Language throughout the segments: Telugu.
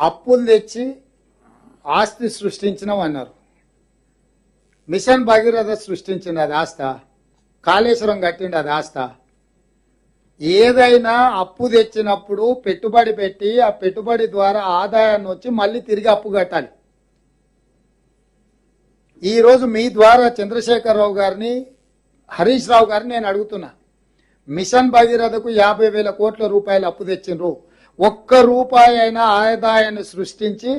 అప్పులు తెచ్చి ఆస్తి సృష్టించినాం అన్నారు మిషన్ భగీరథ సృష్టించింది అది ఆస్త. కాళేశ్వరం కట్టిండి అది ఆస్త. ఏదైనా అప్పు తెచ్చినప్పుడు పెట్టుబడి పెట్టి ఆ పెట్టుబడి ద్వారా ఆదాయాన్ని వచ్చి మళ్ళీ తిరిగి అప్పు కట్టాలి. ఈరోజు మీ ద్వారా చంద్రశేఖరరావు గారిని హరీష్ రావు గారిని నేను అడుగుతున్నా. మిషన్ భగీరథకు యాభై వేల కోట్ల రూపాయలు అప్పు తెచ్చిండ్రు. ఒక్క రూపాయి అయినా ఆదాయాన్ని సృష్టించి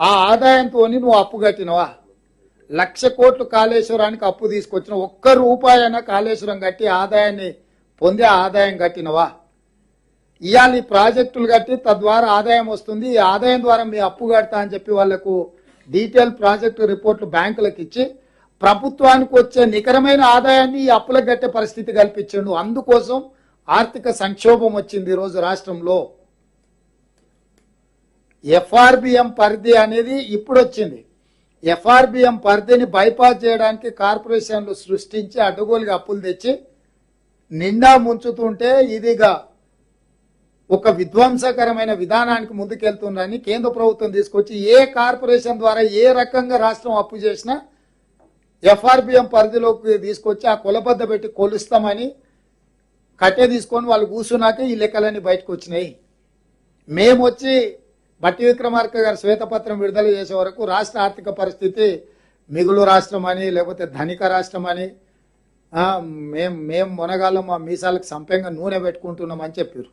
ఆ ఆదాయంతో నువ్వు అప్పు కట్టినవా? లక్ష కోట్లు కాళేశ్వరానికి అప్పు తీసుకొచ్చిన ఒక్క రూపాయి అయినా కాళేశ్వరం కట్టి ఆదాయాన్ని పొందే ఆదాయం కట్టినవా? ఇవాళ ఈ ప్రాజెక్టులు కట్టి తద్వారా ఆదాయం వస్తుంది. ఈ ఆదాయం ద్వారా మీ అప్పు కడతా అని చెప్పి వాళ్ళకు డీటెయిల్ ప్రాజెక్టు రిపోర్ట్లు బ్యాంకులకు ఇచ్చి ప్రభుత్వానికి వచ్చే నికరమైన ఆదాయాన్ని ఈ అప్పులకు కట్టే పరిస్థితి కల్పించండు. అందుకోసం ఆర్థిక సంక్షోభం వచ్చింది ఈరోజు రోజు రాష్ట్రంలో. ఎఫ్ఆర్బిఎం పరిధి అనేది ఇప్పుడు వచ్చింది ఎఫ్ఆర్బిఎం పరిధిని బైపాస్ చేయడానికి కార్పొరేషన్లు సృష్టించి అడ్డగోలుగా అప్పులు తెచ్చి నిండా ముంచుతుంటే ఇదిగా ఒక విధ్వంసకరమైన విధానానికి ముందుకెళ్తుందని కేంద్ర ప్రభుత్వం తీసుకొచ్చి ఏ కార్పొరేషన్ ద్వారా ఏ రకంగా రాష్ట్రం అప్పు చేసినా ఎఫ్ఆర్బిఎం పరిధిలోకి తీసుకొచ్చి ఆ కొలబద్ద పెట్టి కొలుస్తామని కట్టె తీసుకొని వాళ్ళు కూర్చున్నాకే ఈ లెక్కలన్నీ బయటకు వచ్చినాయి. మేము వచ్చి బట్టి విక్రమార్క గారు శ్వేతపత్రం విడుదల చేసే వరకు రాష్ట్ర ఆర్థిక పరిస్థితి మిగులు రాష్ట్రం అని లేకపోతే ధనిక రాష్ట్రం అని మేం మేము మునగాళ్ళం మా మీసాలకు సంపంగా నూనె పెట్టుకుంటున్నాం అని చెప్పారు